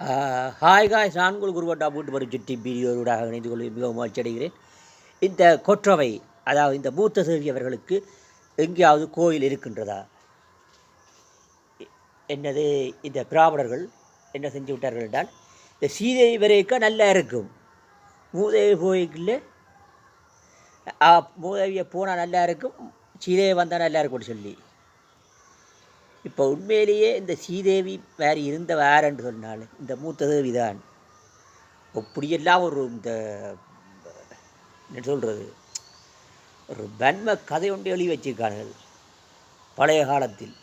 Hi காய் நான் குருவட்டா போட்டு வரும் சுட்டி வீடியோடாக இணைந்து கொள்ள மிகவும் மகிழ்ச்சி அடைகிறேன். இந்த கொற்றவை அதாவது இந்த மூத்த சேவியவர்களுக்கு எங்கேயாவது கோயில் இருக்கின்றதா? என்னது இந்த பிராமணர்கள் என்ன செஞ்சு விட்டார்கள் என்றால் இந்த சீதை விரைக்க நல்லா இருக்கும். மூதேவி கோயிலில் மூதேவியை போனால் நல்லா இருக்கும் சீதையை வந்தால் நல்லா இருக்கும்னு சொல்லி. இப்போ உண்மையிலேயே இந்த ஸ்ரீதேவி வேறு இருந்த வேறன்னு சொன்னால் இந்த மூத்த தேவி தான் அப்படியெல்லாம் ஒரு இந்த என்ன சொல்கிறது ஒரு பன்ம கதை ஒன்று எழுதி வச்சிருக்கார்கள் பழைய காலத்தில்.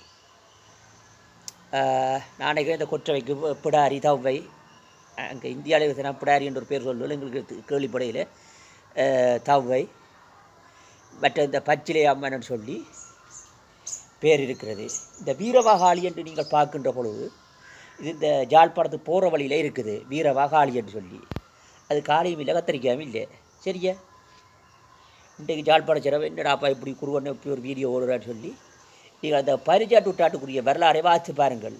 ஆஹ், நாளைக்கு இந்த கொற்றவைக்கு பிடாரி தவ்வை அங்கே இந்தியாவில் பேசினா பிடாரி என்ற ஒரு பேர் சொல்லுவோம் எங்களுக்கு கேள்விப்படையில். தவ்வை மற்ற இந்த பச்சிலை அம்மன் சொல்லி பேர் இருக்கிறது. இந்த வீரவாகாளி என்று நீங்கள் பார்க்கின்ற பொழுது இது இந்த ஜாழ்ப்பாணத்து போகிற வழியில் இருக்குது. வீரவாகாளி என்று சொல்லி. அது காலையும் இல்லை கத்திரிக்காயும் இல்லை. சரியா? இன்றைக்கு ஜாழ்ப்பாண சிறவை என்னடாப்பா இப்படி குருவன் இப்படி ஒரு வீடியோ ஓடுறான்னு சொல்லி நீங்கள் அந்த பரிஜாட்டு விட்டாட்டுக்குரிய வரலாறை வாசித்து பாருங்கள்.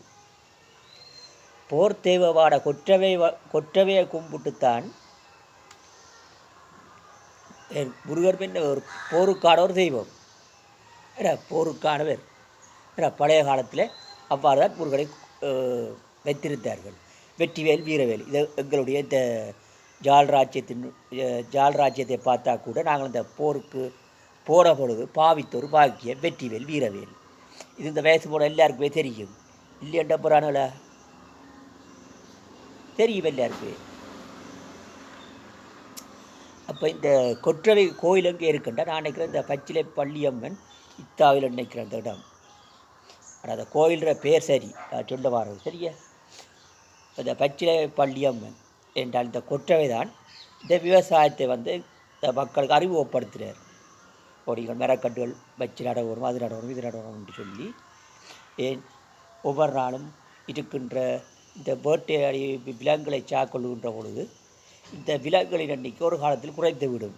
போர் தேவவாட கொற்றவை வ- கொற்றவையை கும்பிட்டுத்தான் என் முருகர் பின்ன ஒரு போருக்கான ஒரு தெய்வம். போருக்கானவர் பழைய காலத்தில் அவ்வாறு தான் போர்களை வைத்திருந்தார்கள். வெற்றிவேல் வீரவேல் இது எங்களுடைய இந்த ஜால் ராஜ்யத்தின் ஜால் ராஜ்யத்தை பார்த்தா கூட நாங்கள் இந்த போருக்கு போகிற பொழுது பாவித்தொரு பாக்கிய வெற்றிவேல் வீரவேல். இது இந்த வயசு போல எல்லாருக்குமே தெரியும். இல்லையண்ட புறானுல தெரியும் எல்லாருக்குமே. அப்போ இந்த கொற்றவை கோயில் எங்கே இருக்குண்டா நான் நினைக்கிறேன் இந்த பச்சிலை பள்ளியம்மன் இத்தாவில் நினைக்கிற அந்த இடம். ஆனால் அந்த கோயில்ற பேர் சரி நான் சொல்ல வாரது சரியா? இந்த பச்சிலை பள்ளியம்மன் என்றால் இந்த கொற்றவை தான் இந்த விவசாயத்தை வந்து இந்த மக்களுக்கு அறிமுகப்படுத்துகிறார் கொடிகள் மரக்கட்டுகள் வச்சு நடவரும் அது நடவரும் இது நடவரும் என்று சொல்லி. ஏன்? ஒவ்வொரு நாளும் இருக்கின்ற இந்த வேட்டையாடி விலங்குகளை சாக்கொள்ளுகின்ற பொழுது இந்த விலங்குகளின் எண்ணிக்கை ஒரு காலத்தில் குறைந்து விடும்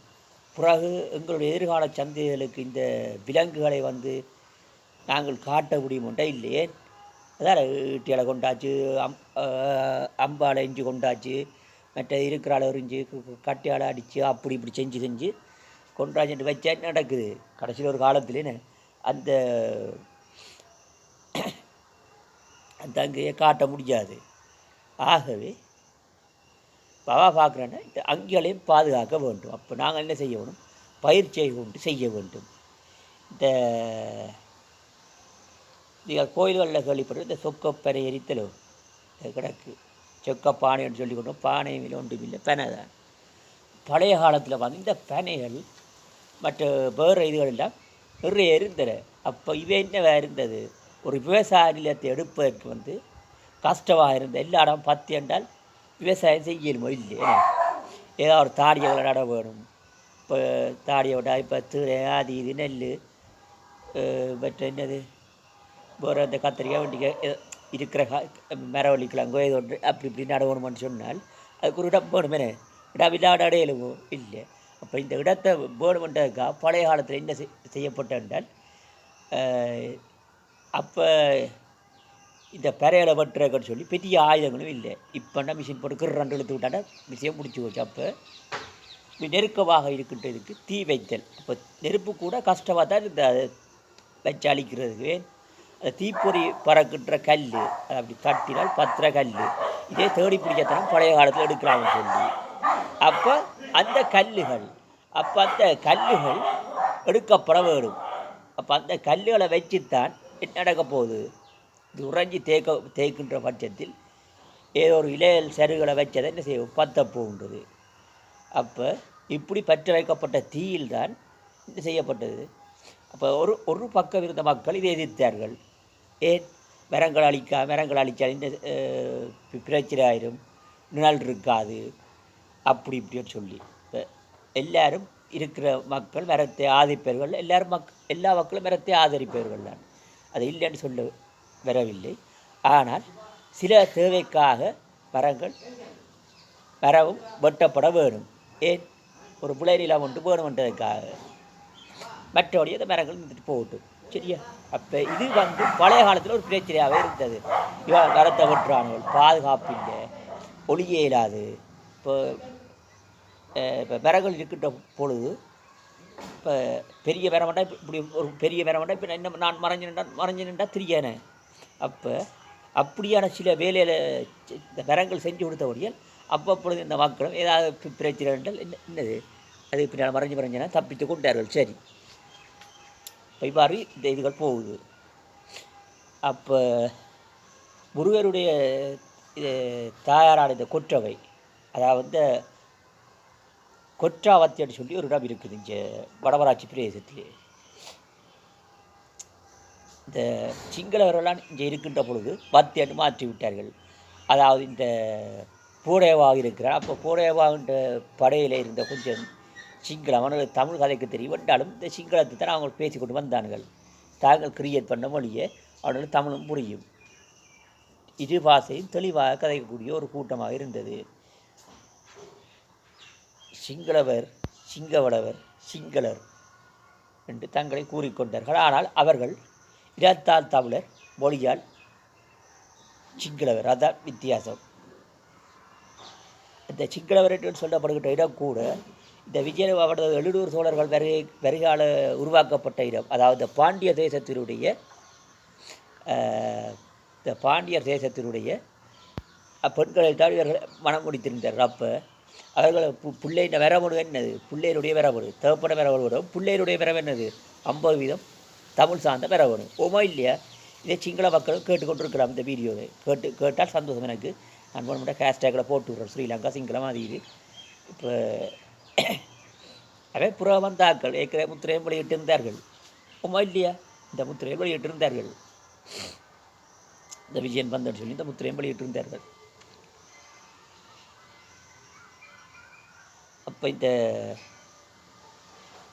பிறகு எங்களுடைய எதிர்கால சந்தைகளுக்கு இந்த விலங்குகளை வந்து நாங்கள் காட்ட முடியுமுண்டா இல்லையே அதான் ஈட்டியால் கொண்டாச்சு அம் அஹ் அம்பால் கொண்டாச்சு மற்ற இருக்கிறாள் எறிஞ்சு கட்டியால் அடித்து அப்படி இப்படி செஞ்சு செஞ்சு கொண்டாச்சுட்டு வச்சா நடக்குது? கடைசியில் ஒரு காலத்துலேன்னு அந்த அந்த அங்கேயே காட்ட முடியாது. ஆகவே பவா பார்க்குறேன்னா இந்த அங்கேயும் பாதுகாக்க வேண்டும். அப்போ நாங்கள் என்ன செய்ய வேணும் பயிற்சியை கொண்டு செய்ய வேண்டும். இந்த நீங்கள் கோயில்களில் கேள்விப்பட்டு இந்த சொக்கப்பனை எரித்தலோ கிடக்கு சொக்க பானைன்னு சொல்லி கொண்டோம் பானை இல்லை ஒன்றும் இல்லை பெனை தான். பழைய காலத்தில் வந்து இந்த பெனைகள் மற்ற வேறு இதுகள் எல்லாம் நிறைய இருந்தன. அப்போ இவை என்ன இருந்தது? ஒரு விவசாய நிலத்தை எடுப்பதற்கு வந்து கஷ்டமாக இருந்தது எல்லா இடம் பத்து என்றால் விவசாயம் செய்யணுமோ இல்லையே? ஏதோ ஒரு தாடியங்களை விளையாட வேணும். இப்போ தாடியை விட்டா இப்போ தீரை அது இது நெல் மற்ற என்னது? வேறு அந்த கத்திரிக்காய் வெண்டிக்காய் இருக்கிற மரவழிக்கலாங்கோ ஏதோ ஒன்று அப்படி இப்படி நடவணும்னு சொன்னால் அதுக்கு ஒரு இடம் வேணுமே இடம் இல்லாத இடையிலுமோ இல்லை. அப்போ இந்த இடத்தை வேணுமென்றதுக்காக பழைய காலத்தில் என்ன செய்- செய்யப்பட்ட என்றால் அப்போ இந்த பிறையில வெட்டுறக்கன்னு சொல்லி பெரிய ஆயுதங்களும் இல்லை. இப்போ மிஷின் போட்டு ரெண்டு இழுத்து விட்டாண்டா விஷயம் முடிச்சு வச்சு அப்போ நெருக்கமாக இருக்கின்றதுக்கு தீ வைத்தல். அப்போ நெருப்பு கூட கஷ்டமாக தான் இந்த வச்சு அழிக்கிறதுக்கு. அந்த தீப்பொறி பறக்கின்ற கல் அப்படி தட்டினால் பத்திர கல் இதே தேடி பிடிக்கத்தனம் பழைய காலத்தில் எடுக்கிறாங்கன்னு சொல்லி. அப்போ அந்த கல்லுகள் அப்போ அந்த கல்லுகள் எடுக்கப்பட வேணும் அப்போ அந்த கல்லுகளை வச்சுத்தான் என்ன நடக்க போகுது? இது உறைஞ்சி தேக்க தேய்க்கின்ற பட்சத்தில் ஏதோ ஒரு இலையல் சருகளை வச்சதை என்ன செய்யும்? பத்த போகின்றது. அப்போ இப்படி பற்ற வைக்கப்பட்ட தீயில் தான் இது செய்யப்பட்டது? அப்போ ஒரு ஒரு பக்கம் இருந்த மக்கள் இதை எதிர்த்தார்கள். ஏன்? மரங்கள் அழிக்கா மரங்கள் அழித்தால் இந்த பிரச்சனை ஆயிரும் நிழல் இருக்காது. அப்படி இப்படின்னு சொல்லி. இப்போ எல்லாரும் இருக்கிற மக்கள் மரத்தை ஆதரிப்பவர்கள். எல்லாரும் மக் எல்லா மக்களும் மரத்தை ஆதரிப்பவர்கள் தான். அது இல்லைன்னு சொல்ல வரவில்லை. ஆனால் சில தேவைக்காக மரங்கள் மரவும் வெட்டப்பட வேணும் ஏன்? ஒரு புலைநிலம் ஒன்று வேணுமென்றதுக்காக மற்றபடி அந்த மரங்கள் இருந்துட்டு போகட்டும் சரியா? அப்போ இது வந்து பழைய காலத்தில் ஒரு பிரச்சனையாகவே இருந்தது. இவன் மரத்தை வெட்டுறானுகள் பாதுகாப்பு இல்லை ஒளியே இல்லாது. இப்போ இப்போ விறகுகள் இருக்கின்ற பொழுது இப்போ பெரிய விரமண்டா இப்படி ஒரு பெரிய விரமண்டா இப்போ என்ன நான் மறைஞ்சு நின்றா மறைஞ்சு நின்றா திரியேனே. அப்போ அப்படியான சில வேலையில் இந்த மரங்கள் செஞ்சு கொடுத்தபடியால் அப்பப்பொழுது இந்த மக்களும் ஏதாவது பிரச்சனை என்றால் என்ன என்னது? அது பின்னால் மறைஞ்சு மறைஞ்சனா தப்பித்து கொண்டார்கள். சரி. இப்போ இவ்வாறு இந்த இதுகள் போகுது. அப்போ முருகருடைய இது தாயாரான இந்த கொற்றவை அதாவது இந்த கொற்றாவத்தின்னு சொல்லி ஒரு இடம் இருக்குது இங்கே வடவராட்சி பிரதேசத்திலே. இந்த சிங்களவர்களாம் இங்கே இருக்கின்ற பொழுது பத்தியன்னு மாற்றி விட்டார்கள் அதாவது இந்த பூடேவாக இருக்கிறார். அப்போ பூடேவாகின்ற படையில் இருந்த கொஞ்சம் சிங்களம் அவனுக்கு தமிழ் கதைக்கு தெரியும். என்றாலும் இந்த சிங்களத்தை தான் அவங்க பேசிக்கொண்டு வந்தார்கள். தாங்கள் கிரியேட் பண்ண மொழியை அவனுக்கு தமிழும் புரியும். இரு பாஷையும் தெளிவாக கதைக்கக்கூடிய ஒரு கூட்டமாக இருந்தது. சிங்களவர் சிங்கவளவர் சிங்களர் என்று தங்களை கூறிக்கொண்டார்கள் ஆனால் அவர்கள் இரத்தால் தமிழர் மொழியால் சிங்களவர். அதான் வித்தியாசம். இந்த சிங்களவர் என்று சொல்லப்படுகின்ற இடம் கூட இந்த விஜய அவரது எழுநூறு சோழர்கள் வருகை வருகால உருவாக்கப்பட்ட இடம். அதாவது பாண்டிய தேசத்தினுடைய இந்த பாண்டியர் தேசத்தினுடைய பெண்களை தான் இவர்கள் மனம் முடித்திருந்தார்கள் அப்போ அவர்கள் பு பிள்ளையின் என்னது? பிள்ளையினுடைய வரமுடு தகப்பன வரவடு. பிள்ளையினுடைய வரவு என்னது ஐம்பது வீதம். தமிழ் சார்ந்த பெற வேணும் ஓமோ இல்லையா? இதை சிங்கள மக்களும் கேட்டுக்கொண்டிருக்கலாம் இந்த வீடியோவை கேட்டு கேட்டால் சந்தோஷம் எனக்கு. நான் போன மட்டும் ஹேஷ்டேக்கில் போட்டு விட்றேன். ஸ்ரீலங்கா சிங்களம் அது இது இப்போ அவை புறவந்தாக்கள் ஏற்கனவே முத்திரையும் வெளியிட்டிருந்தார்கள். ஓமோ இல்லையா? இந்த முத்திரையை வெளியிட்டிருந்தார்கள். இந்த விஜயன் பந்தன் சொல்லி இந்த முத்திரையும் வெளியிட்டிருந்தார்கள். அப்போ இந்த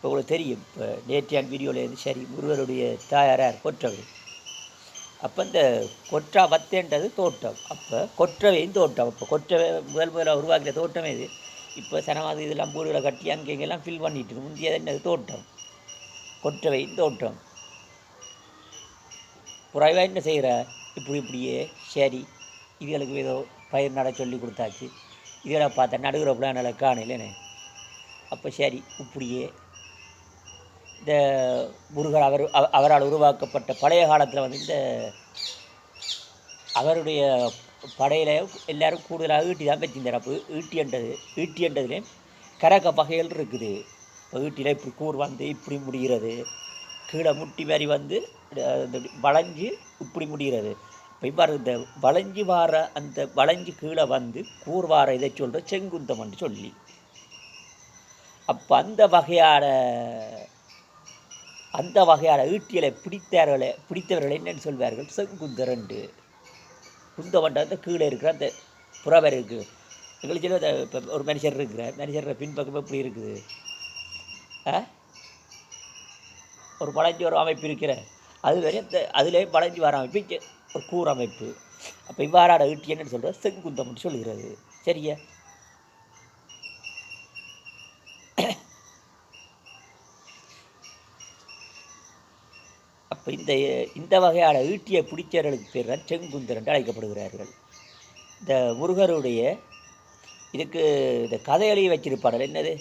உங்களுக்கு தெரியும் இப்போ நேற்றியான் வீடியோவில் இருந்து சரி முருகருடைய தாயாரார் கொற்றவை அப்போ இந்த கொற்றா பத்தேன்றது தோட்டம். அப்போ கொற்றவையும் தோட்டம். அப்போ கொற்றவை முதல் முதலாக உருவாக்கிய தோட்டமே இது. இப்போ சனவாதி இதெல்லாம் வீடுகளை கட்டி அங்கே இங்கெல்லாம் ஃபில் பண்ணிட்டு முந்தியது என்னது? தோட்டம். கொற்றவையும் தோட்டம். புறாய்வா என்ன செய்கிற? இப்படி இப்படியே சரி இதுகளுக்கு ஏதோ பயிர் நட சொல்லி கொடுத்தாச்சு. இதெல்லாம் பார்த்தா நடுகிற பிளானில் காணலன்னு அப்போ சரி இப்படியே இந்த முருகர் அவர் அவ- அவரால் உருவாக்கப்பட்ட பழைய காலத்தில் வந்து இந்த அவருடைய படையில் எல்லோரும் கூடுதலாக ஈட்டி தான் வச்சிருந்தார். அப்போ ஈட்டி என்றது ஈட்டி என்றதுலேயும் கரக்க வகைகள் இருக்குது. இப்போ ஈட்டியில் இப்படி கூர் வந்து இப்படி முடிகிறது. கீழே முட்டி மாதிரி வந்து வளைஞ்சு இப்படி முடிகிறது. இப்போ இவ்வாறு இந்த வளைஞ்சு வார அந்த வளைஞ்சு கீழே வந்து கூர் வார இதை சொல்கிற செங்குந்தம்னு சொல்லி. அப்போ அந்த வகையான அந்த வகையான ஈட்டியலை பிடித்தவர்களை பிடித்தவர்களை என்னன்னு சொல்வார்கள்? செங்குந்தரண்டு. அந்த கீழே இருக்கிற அந்த புறவர் இருக்குது எங்களுக்கு சொல்ல இப்போ ஒரு மனுஷர் இருக்கிறார். மனுஷர் பின்பக்கம் எப்படி இருக்குது? ஆ? ஒரு பழஞ்சி ஒரு அமைப்பு இருக்கிற. அது வரை அந்த அதிலே பழஞ்சி வர அமைப்பு ஒரு கூர் அமைப்பு அப்போ இவ்வாறான ஈட்டி என்னன்னு சொல்கிற செங்குந்தம்னு சொல்லுகிறது சரியா? அப்போ இந்த இந்த வகையான ஈட்டியை பிடிச்சவர்களுக்கு பேர் தான் செங்குந்தர் என்று அழைக்கப்படுகிறார்கள். இந்த முருகருடைய இதுக்கு இந்த கதையிலேயே வச்சிருப்பாடல் என்னது?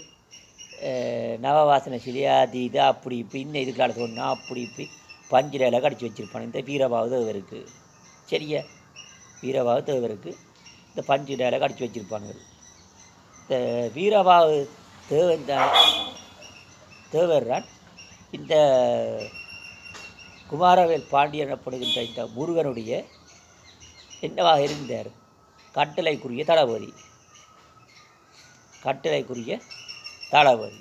அஹ் நவவாசன சிலியாதி இது அப்படி இப்படி இன்னும் இதுக்கால சொன்னால் அப்படி இப்படி பஞ்சிலையில் கடிச்சு வச்சிருப்பாங்க. இந்த வீரபாவு தேவருக்கு. சரியா? வீரபாவு தேவருக்கு இந்த பஞ்சு பஞ்சிலையில் கடிச்சு வச்சுருப்பாங்க. இந்த வீரபாவு தேவ இந்த தேவர்தான் இந்த குமாரவேல் பாண்டியன் எனப்படுகின்ற இந்த முருகனுடைய என்னவாக இருந்தார்? கட்டளைக்குரிய தளபதி. கட்டளைக்குரிய தளபதி.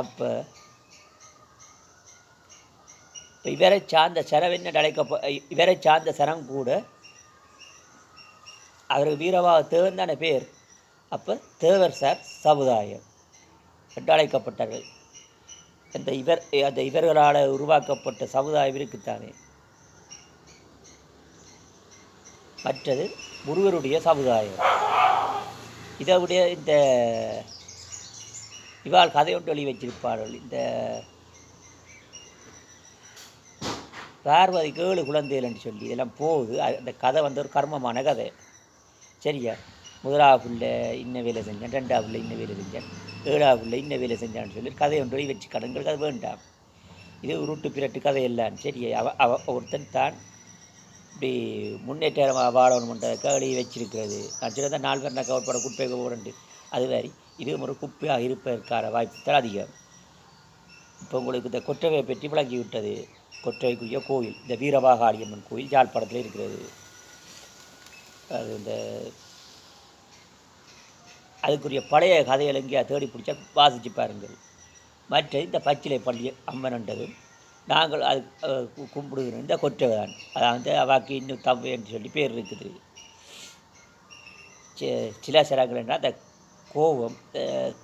அப்போ இப்போ இவரை சார்ந்த சரவென்ன அழைக்க இவரை சார்ந்த சரம் கூட அவருக்கு வீரவாக தேவன் தானே பேர். அப்போ தேவர் சார் சமுதாயம் என்று அழைக்கப்பட்டார்கள் அந்த இவர் அந்த இவர்களால் உருவாக்கப்பட்ட சமுதாயம் இருக்குத்தானே? மற்றது முருகருடைய சமுதாயம். இதை விட இந்த இவாள் கதையொன்று எழுதி வச்சிருப்பார்கள். இந்த பார்வதிக்கு ஏழு குழந்தைகள்னு சொல்லி இதெல்லாம் போகுது. அந்த கதை வந்து ஒரு கர்மமான கதை. சரியா? முதலாவது புள்ள இன்ன வேலை செஞ்சேன் ரெண்டாவது இன்ன வேலை செஞ்சேன் ஏழாவது புள்ள இன்ன வேலை செஞ்சான்னு சொல்லி கதை ஒன்று வச்சு கடன்களுக்கு அது வேண்டாம். இது உருட்டு பிரட்டு கதை எல்லாம் சரி அவ அவ ஒருத்தன் தான் இப்படி முன்னேற்றமாக வாழணுமென்ற கவலையை வச்சிருக்கிறது. நான் சில நாலு பேர் நான் கவலைப்பட குப்பை போடண்டு அது மாதிரி இதுவும் ஒரு குப்பையாக இருப்பதற்கான வாய்ப்பு தான் அதிகம். இப்போ உங்களுக்கு இந்த கொற்றவையை பற்றி விளங்கி விட்டது. கொற்றவைக்குரிய கோயில் இந்த வீரவாகாளியம்மன் கோயில் ஜாழ்ப்பாணத்தில் இருக்கிறது. அது இந்த அதுக்குரிய பழைய கதைகள் எங்கேயா தேடி பிடிச்சா வாசிச்சு பாருங்கள். மற்ற இந்த பச்சிலை பள்ளி அம்மன்ன்றதும் நாங்கள் அது அஹ், கும்பிடுகிறோம். இந்த கொற்றவைதான் அதாவது அவாக்கு இன்னும் தவ்வை என்று சொல்லி பேர் இருக்குது. சி- சில சிறங்கள்னா அந்த கோபம்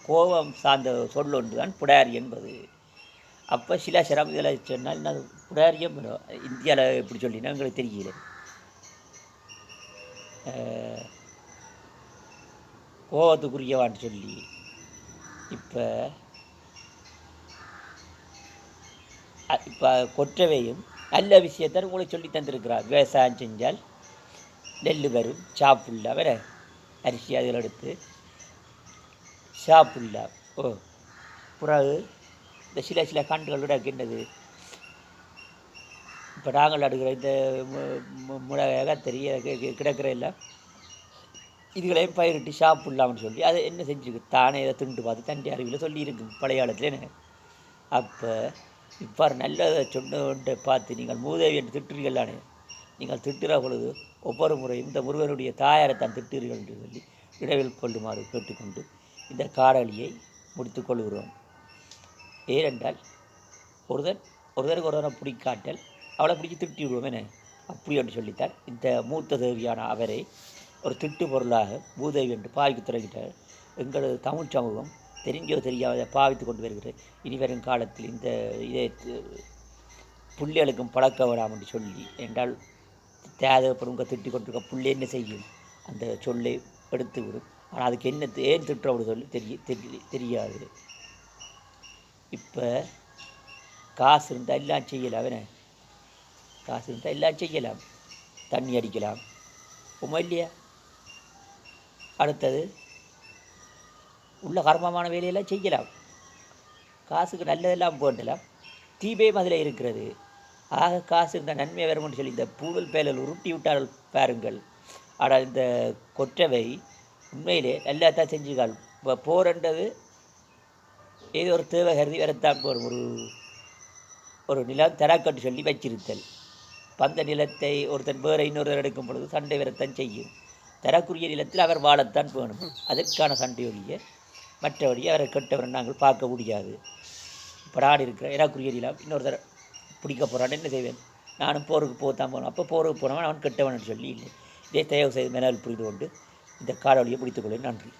கோபம் சார்ந்த சொல் ஒன்று தான் புடாரி என்பது. அப்போ சில சிரம் இதில் சொன்னால் என்ன புடாரியம் இந்தியாவில் எப்படி சொல்லினா எங்களுக்கு தெரியல. கோபத்துக்குரியவான்னு சொல்லி இப்போ இப்போ கொற்றவையும் நல்ல விஷயத்தை உங்களுக்கு சொல்லி தந்திருக்கிறார். விவசாயம் செஞ்சால் நெல் வரும் சாப்புல்லா. வேற அரிசி அதில் எடுத்து சாப்புல்லா. ஓ பிறகு இந்த சில சில கண்டுகளோட கிண்டது இப்போ நாங்கள் அடுக்கிற இந்த மு- தெரிய கிடக்கிற எல்லாம் இதுகளையும் பயிரிட்டு சாப்பிட்லாம்னு சொல்லி அதை என்ன செஞ்சுருக்கு? தானே இதை திண்டு பார்த்து தண்டி அறிவியில் சொல்லியிருக்கு பழைய காலத்தில் அப்போ இவ்வாறு நல்லதை சொன்னதை பார்த்து நீங்கள் மூதேவி என்று திட்டுறீர்களானே நீங்கள் திட்டுற பொழுது ஒவ்வொரு முறையும் இந்த முருகனுடைய தாயாரை தான் திட்டுறீர்கள் என்று சொல்லி இடைவில் கொள்ளுமாறு கேட்டுக்கொண்டு இந்த காடலியை முடித்துக்கொள்கிறோம் ஏனென்றால் ஒருதன் ஒருதருக்கு ஒருவனை பிடிக்காட்டல் அவளை பிடிச்சி திட்டி விடுவோம் என அப்படி என்று சொல்லித்தான் இந்த மூத்த தேவியான அவரை ஒரு திட்டு பொருளாக பூதேவி என்று பாவிக்க தொடங்கிட்டார் எங்களது தமிழ் சமூகம் தெரிஞ்சோ தெரியாத பாவித்து கொண்டு வருகிறது. இனி வரும் காலத்தில் இந்த இதை து- புள்ளிகளுக்கும் பழக்க வேண்டாம் என்று சொல்லி என்றால் தேவைப்படும் திட்டி கொண்டிருக்க புள்ளி என்ன செய்யும்? அந்த சொல்லை எடுத்து விடும் ஆனால் அதுக்கு என்ன ஏன் திட்டுறோம்னு சொல்லி தெரிய தெரிய தெரியாது. இப்போ காசு இருந்தால் எல்லாம் செய்யலாம். அவனை காசு இருந்தால் எல்லாம் செய்யலாம். தண்ணி அடிக்கலாம். உமா இல்லையா? அடுத்தது உள்ள கர்மமான வேலையெல்லாம் செய்யலாம். காசுக்கு நல்லதெல்லாம் போண்டலாம் தீபையும் அதில் இருக்கிறது. ஆக காசு இருந்தால் நன்மை வரும்னு சொல்லி இந்த பூவல் பேலல் உருட்டி விட்டார்கள் பாருங்கள். ஆனால் இந்த கொற்றவை உண்மையிலே நல்லா தான் செஞ்சுக்காள் இப்போ போரன்றது ஏதோ ஒரு தேவை கருதி வரத்தான் போகும் ஒரு ஒரு நிலம் தராக்கட்டு சொல்லி வச்சிருத்தல். பந்த நிலத்தை ஒருத்தன் வேறு இன்னொருத்தர் எடுக்கும் பொழுது சண்டை வரத்தான் செய்யும். தரக்குரிய நிலத்தில் அவர் வாழத்தான் வேணும். அதற்கான சண்டை ஒழிய மற்றபடி அவரை கெட்டவரை நாங்கள் பார்க்க முடியாது. இப்போ நான் இருக்கிறேன் எனக்குரிய நிலம் தர பிடிக்க போகிறான்னு என்ன செய்வேன்? நானும் போருக்கு போகத்தான் போகணும். அப்போ போருக்கு போனவன் அவன் கெட்டவன் சொல்லி இல்லை. இதே தயவு செய்து மெனால் புரிந்து கொண்டு இந்த காலவழியை முடித்துக்கொள்ள நன்றி.